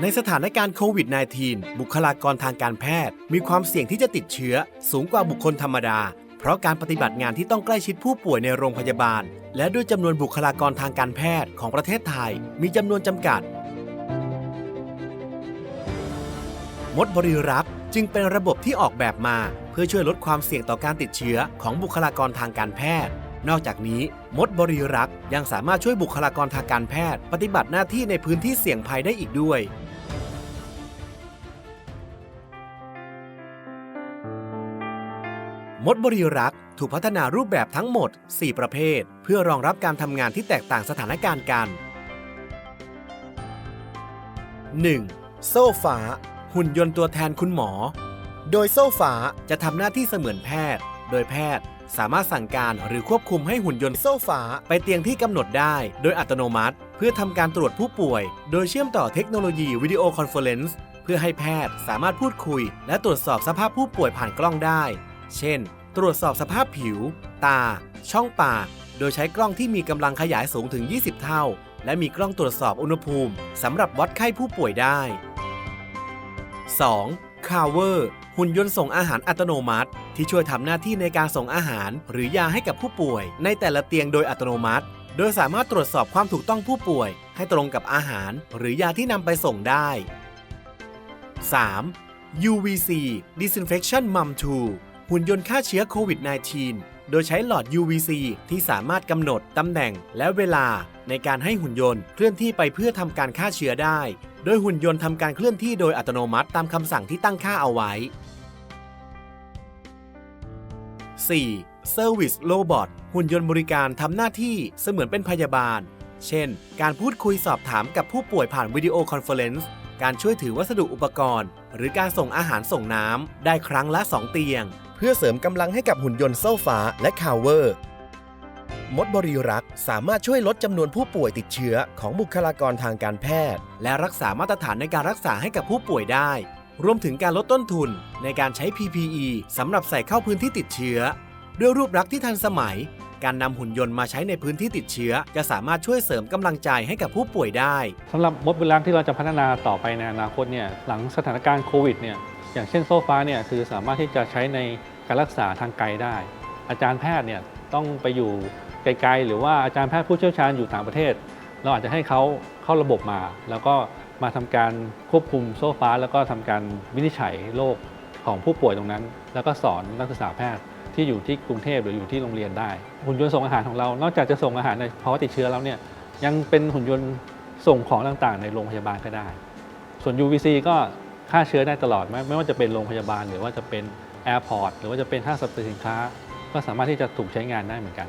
ในสถานการณ์โควิด -19 บุคลากรทางการแพทย์ มีความเสี่ยงที่จะติดเชื้อ สูงกว่าบุคคลธรรมดา เพราะการปฏิบัติงานที่ต้องใกล้ชิดผู้ป่วยในโรงพยาบาล และด้วยจำนวนบุคลากรทางการแพทย์ของประเทศไทย มีจำนวนจำกัด มดบริรักษ์จึงเป็นระบบที่ออกแบบมา เพื่อช่วยลดความเสี่ยงต่อการติดเชื้อของบุคลากรทางการแพทย์ นอกจากนี้มดบริรักษ์ยังสามารถช่วยบุคลากรทางการแพทย์ ปฏิบัติหน้าที่ในพื้นที่เสี่ยงภัยได้อีกด้วย มดบริรักษ์ถูกพัฒนารูปแบบทั้งหมด 4 ประเภท เพื่อรองรับการทำงานที่แตกต่างสถานการณ์กัน 1. โซฟ้า หุ่นยนต์ตัวแทนคุณหมอ โดยโซฟ้าจะทำหน้าที่เสมือนแพทย์ โดยแพทย์ สามารถสั่งการหรือควบคุมให้หุ่นยนต์โซฟาไปเตียงที่กำหนดได้ โดยอัตโนมัติ เพื่อทำการตรวจผู้ป่วย โดยเชื่อมต่อเทคโนโลยีวิดีโอคอนเฟอเรนซ์เพื่อให้แพทย์สามารถพูดคุย และตรวจสอบสภาพผู้ป่วยผ่านกล้องได้ เช่น ตรวจสอบสภาพผิว ตา ช่องปาก โดยใช้กล้องที่มีกำลังขยายสูงถึง 20 เท่า และมีกล้องตรวจสอบอุณหภูมิสำหรับวัดไข้ผู้ป่วยได้ 2. คาเวอร์หุ่นยนต์ส่งอาหารอัตโนมัติ ที่ช่วยทำหน้าที่ในการส่งอาหาร หรือยาให้กับผู้ป่วย ในแต่ละเตียงโดยอัตโนมัติ โดยสามารถตรวจสอบความถูกต้องผู้ป่วย ให้ตรงกับอาหาร หรือยาที่นำไปส่งได้ 3. UVC Disinfection Mum 2หุ่นยนต์ฆ่าเชื้อโควิด -19 โดยใช้หลอด UVC ที่สามารถกำหนดตำแหน่งและเวลาในการให้หุ่นยนต์เคลื่อนที่ไปเพื่อทำการฆ่าเชื้อได้ โดยหุ่นยนต์ทำการเคลื่อนที่โดยอัตโนมัติตามคำสั่งที่ตั้งค่าเอาไว้ 4. Service Robot หุ่นยนต์บริการทำหน้าที่เสมือนเป็นพยาบาล เช่น การพูดคุยสอบถามกับผู้ป่วยผ่านวิดีโอคอนเฟอเรนซ์ การช่วยถือวัสดุอุปกรณ์ หรือการส่งอาหารส่งน้ำ ได้ครั้งละ 2 เตียง เพื่อเสริมกำลังให้กับหุ่นยนต์โซฟาและคาวเวอร์ มดบริรักษ์สามารถช่วยลดจำนวนผู้ป่วยติดเชื้อของบุคลากรทางการแพทย์ และรักษามาตรฐานในการรักษาให้กับผู้ป่วยได้ รวมถึงการลดต้นทุนในการใช้ PPE สำหรับใส่เข้าพื้นที่ติดเชื้อ ด้วยรูปลักษณ์ที่ทันสมัย การนำหุ่นยนต์มาใช้ในพื้นที่ติดเชื้อ จะสามารถช่วยเสริมกำลังใจให้กับผู้ป่วยได้สำหรับมดบุรักษ์ที่เราจะพัฒนาต่อไปในอนาคตเนี่ยหลังสถานการณ์โควิดเนี่ยอย่างเช่นโซฟาเนี่ยคือสามารถที่จะใช้ในการรักษาทางไกลได้ อาจารย์แพทย์เนี่ยต้องไปอยู่ ไกลๆ หรือว่าอาจารย์แพทย์ผู้เชี่ยวชาญอยู่ต่างประเทศ เราอาจจะให้เขาเข้าระบบมา แล้วก็มาทำการควบคุมโซฟาแล้วก็ทำการวินิจฉัยโรคของผู้ป่วยตรงนั้น แล้วก็สอนนักศึกษาแพทย์ที่อยู่ที่กรุงเทพหรืออยู่ที่โรงเรียนได้หุ่นยนต์ส่งอาหารของเรา นอกจากจะส่งอาหารในภาวะติดเชื้อแล้วเนี่ยยังเป็นหุ่นยนต์ส่งของต่างๆ ในโรงพยาบาลก็ได้ ส่วน UVC ก็ฆ่าเชื้อได้ตลอดไม่ไม่ว่าจะเป็นโรงพยาบาล หรือว่าจะเป็นแอร์พอร์ตหรือว่าจะเป็นห้างสรรพสินค้า ก็สามารถที่จะถูกใช้งานได้เหมือนกัน